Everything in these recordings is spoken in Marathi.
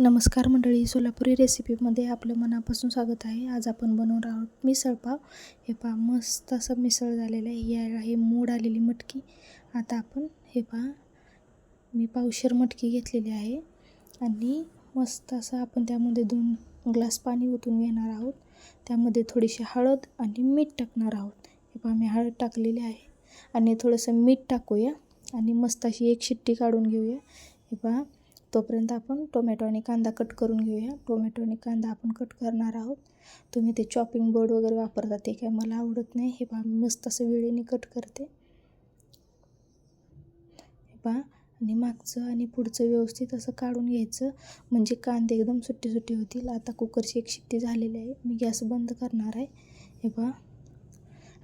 नमस्कार मंडळी सोलापुरी रेसिपीमध्ये आपलं मनापासून स्वागत आहे. आज आपण बनवणार आहोत मिसळ पाव. हे पहा मस्त असं मिसळ झालेलं आहे. यायला हे मोड आलेली मटकी. आता आपण हे पहा मी पावशर मटकी घेतलेली आहे. आणि मस्त असं आपण त्यामध्ये दोन ग्लास पाणी ओतून घेणार आहोत. त्यामध्ये थोडीशी हळद आणि मीठ टाकणार आहोत. हे पहा मी हळद टाकलेली आहे. आणि थोडंसं मीठ टाकूया. आणि मस्त अशी एक शिट्टी काढून घेऊया. हे पहा तोपर्यंत आपण टोमॅटो आणि कांदा कट करून घेऊया. टोमॅटो आणि कांदा आपण कट करणार आहोत. तुम्ही ते चॉपिंग बोर्ड वगैरे वापरता ते काय मला आवडत नाही. हे पहा मस्त असं वेळेने कट करते. हे पहा आणि मागचं आणि पुढचं व्यवस्थित असं काढून घ्यायचं. म्हणजे कांदे एकदम सुट्टी सुट्टी होतील. आता कुकरची एक शिट्टी झालेली आहे. मी गॅस बंद करणार आहे. हे पहा.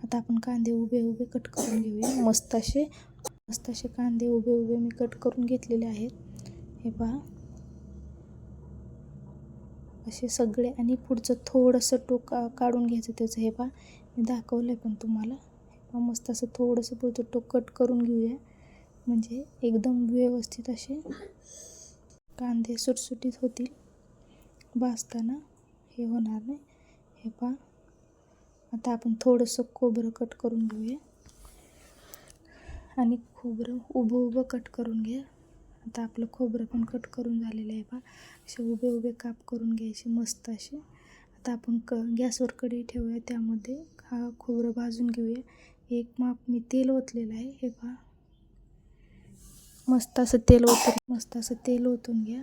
आता आपण कांदे उभे उभे कट करून घेऊया. मस्त असे मस्त असे कांदे उभे उभे मी कट करून घेतलेले आहेत. हे पहा. असे सगळे आणि पुढचं थोडंसं टोक काढून घ्यायचं त्याचं हे पहा. मी दाखवलं आहे पण तुम्हाला. हे पहा मस्त असं थोडंसं पुढचं टोक कट करून घेऊया. म्हणजे एकदम व्यवस्थित असे कांदे सुटसुटीत होतील. भाजताना हे होणार नाही. हे पहा. आता आपण थोडंसं खोबरं कट करून घेऊया. आणि खोबरं उभं उभं कट करून घ्या. आता आपलं खोबरं पण कट करून झालेलं आहे पहा असे उभे उभे काप करून घ्यायचे मस्त असे. आता आपण क गॅसवर कढई ठेवूया त्यामध्ये हा खोबरं भाजून घेऊया. एक माप मी तेल ओतलेलं आहे हे पहा. मस्त असं तेल ओतून मस्त असं तेल ओतून घ्या.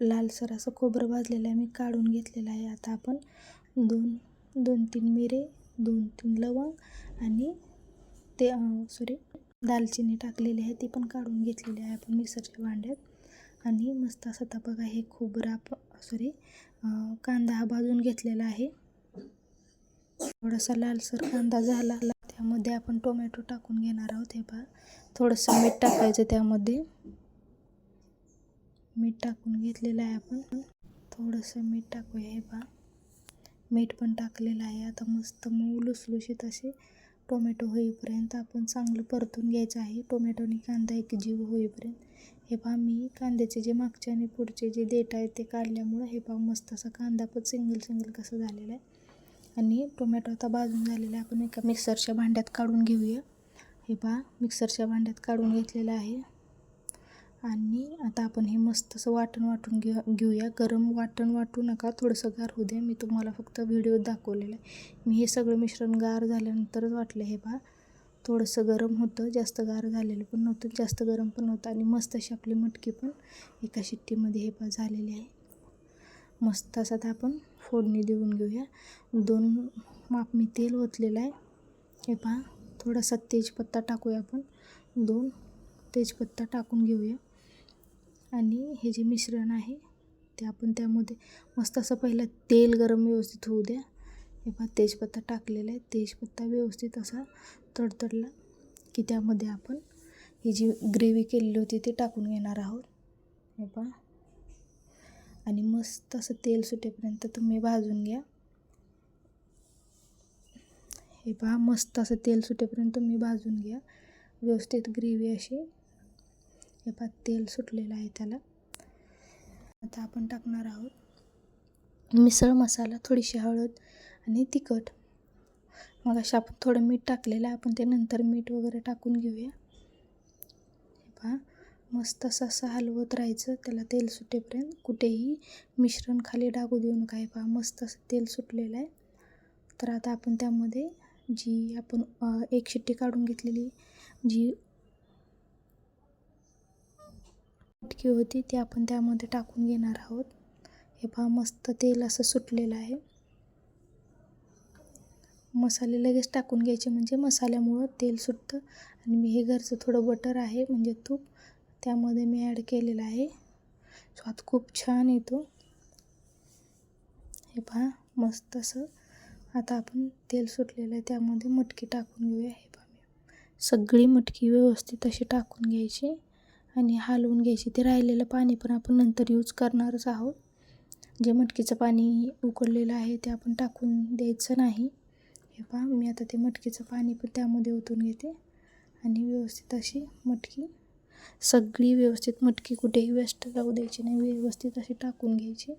लालसर असं खोबरं भाजलेलं आहे मी काढून घेतलेलं आहे. आता आपण दोन दोन तीन मिरे दोन तीन लवंग आणि ते सॉरी दालचिनी टाकलेली आहे ती पण काढून घेतलेली आहे आपण मिक्सरच्या भांड्यात. आणि मस्त असं आता बघा हे खोबरं सॉरी कांदा हा भाजून घेतलेला आहे. थोडासा लालसर कांदा झाला त्यामध्ये आपण टोमॅटो टाकून घेणार आहोत हे पहा. थोडंसं मीठ टाकायचं त्यामध्ये. मीठ टाकून घेतलेलं आहे आपण. थोडंसं मीठ टाकूया हे पहा. मीठ पण टाकलेलं आहे आता मस्त मऊ लुसलुशीत असे टोमॅटो होईपर्यंत आपण चांगलं परतून घ्यायचं आहे. टोमॅटो आणि कांदा एक जीव होईपर्यंत. हे पहा मी कांद्याचे जे मागचे आणि पुढचे जे देठ आहेत ते काढल्यामुळं हे पहा मस्त असा कांदा पण सिंगल सिंगल कसं झालेला आहे. आणि टोमॅटो आता भाजून झालेला आहे. आपण एका मिक्सरच्या भांड्यात काढून घेऊया. हे पहा मिक्सरच्या भांड्यात काढून घेतलेलं आहे. आणि आता आपण हे मस्त असं वाटण वाटून घेऊ घेऊया. गरम वाटण वाटू नका थोडंसं गार होऊ द्या मी तुम्हाला फक्त व्हिडिओ दाखवलेलं आहे. मी हे सगळं मिश्रण गार झाल्यानंतरच वाटलं हे पहा. थोडंसं गरम होतं जास्त गार झालेलं पण नव्हतं जास्त गरम पण नव्हतं. आणि मस्त अशी आपली मटकी पण एका शिट्टीमध्ये हे पहा झालेली आहे. मस्त असं आता आपण फोडणी देऊन घेऊया. दोन माप मी तेल ओतलेलं आहे. हे पहा थोडासा तेजपत्ता टाकूया आपण. दोन तेजपत्ता टाकून घेऊया. आणि हे जे मिश्रण आहे ते आपण त्यामध्ये मस्त असं पहिलं तेल गरम व्यवस्थित होऊ द्या. हे पहा तेजपत्ता टाकलेला आहे. तेजपत्ता व्यवस्थित असा तडतडला की त्यामध्ये आपण ही जी ग्रेव्ही केलेली होती ती टाकून घेणार आहोत. हे पहा. आणि मस्त असं तेल सुटेपर्यंत तुम्ही भाजून घ्या. हे पहा मस्त असं तेल सुटेपर्यंत तुम्ही भाजून घ्या. व्यवस्थित ग्रेव्ही अशी हे पहा तेल सुटलेलं आहे त्याला. आता आपण टाकणार आहोत. मिसळ मसाला थोडीशी हळद आणि तिखट. मग अशा आपण थोडं मीठ टाकलेलं आहे आपण ते नंतर मीठ वगैरे टाकून घेऊया. हे पहा मस्त असं असं हलवत राहायचं त्याला तेल सुटेपर्यंत. कुठेही मिश्रण खाली टाकू देऊ नका हे पहा मस्त असं तेल सुटलेलं आहे. तर आता आपण त्यामध्ये जी आपण एक शिट्टी काढून घेतलेली जी मटकी होती ती आपण त्यामध्ये टाकून घेणार आहोत. हे पहा मस्त तेल असं सुटलेलं आहे. मसाले लगेच टाकून घ्यायचे म्हणजे मसाल्यामुळं तेल सुटतं. आणि मी हे घरचं थोडं बटर आहे म्हणजे तूप त्यामध्ये मी ॲड केलेलं आहे. स्वाद खूप छान येतो. हे पहा मस्त असं. आता आपण तेल सुटलेलं आहे त्यामध्ये मटकी टाकून घेऊया. हे पहा सगळी मटकी व्यवस्थित अशी टाकून घ्यायची. आणि हालवून घ्यायची. ते राहिलेलं पाणी पण आपण नंतर यूज करणारच आहोत. जे मटकीचं पाणी उकळलेलं आहे ते आपण टाकून द्यायचं नाही. हे पहा मी आता ते मटकीचं पाणी पण त्यामध्ये ओतून घेते. आणि व्यवस्थित अशी मटकी सगळी व्यवस्थित मटकी कुठेही वेस्ट जाऊ द्यायची नाही. व्यवस्थित अशी टाकून घ्यायची.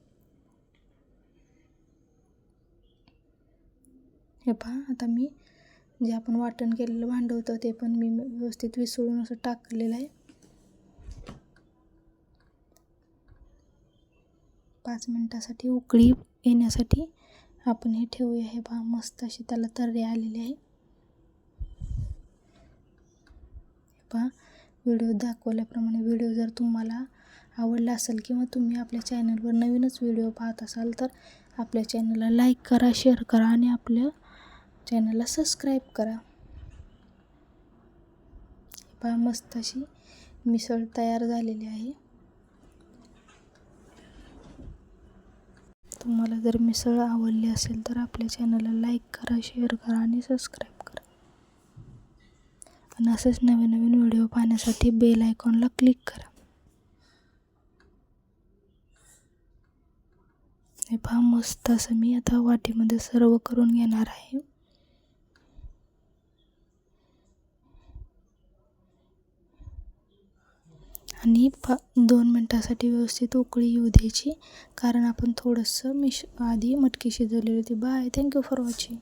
हे पहा आता मी जे आपण वाटण केलेलं भांडं होतं ते पण मी व्यवस्थित विसळून असं टाकलेलं आहे. पाच मिनटासाठी उकळी येण्यासाठी आपण हे ठेवूया. हे पहा मस्त अशी त्याला तर्रे आलेले आहे. पहा व्हिडिओ दाखवल्याप्रमाणे व्हिडिओ जर तुम्हाला आवडला असेल किंवा तुम्ही आपल्या चॅनलवर नवीनच व्हिडिओ पाहत असाल तर आपल्या चॅनलला लाईक करा शेअर करा आणि आपल्या चॅनलला सबस्क्राईब करा. पहा मस्त अशी मिसळ तयार झालेली आहे. तुम्हाला जर मिसळ आवडली असेल तर आपल्या चॅनलला लाईक करा शेअर करा आणि सबस्क्राईब करा. आणि असेच नवीन नवीन व्हिडिओ पाहण्यासाठी बेल आयकॉनला क्लिक करा. हे पहा मस्त असं मी आता वाटीमध्ये सर्व करून घेणार आहे. आणि पा दोन मिनटासाठी व्यवस्थित उकळी येऊ द्यायची. कारण आपण थोडंसं मिश आधी मटकी शिजवलेली होती. Bye thank you for watching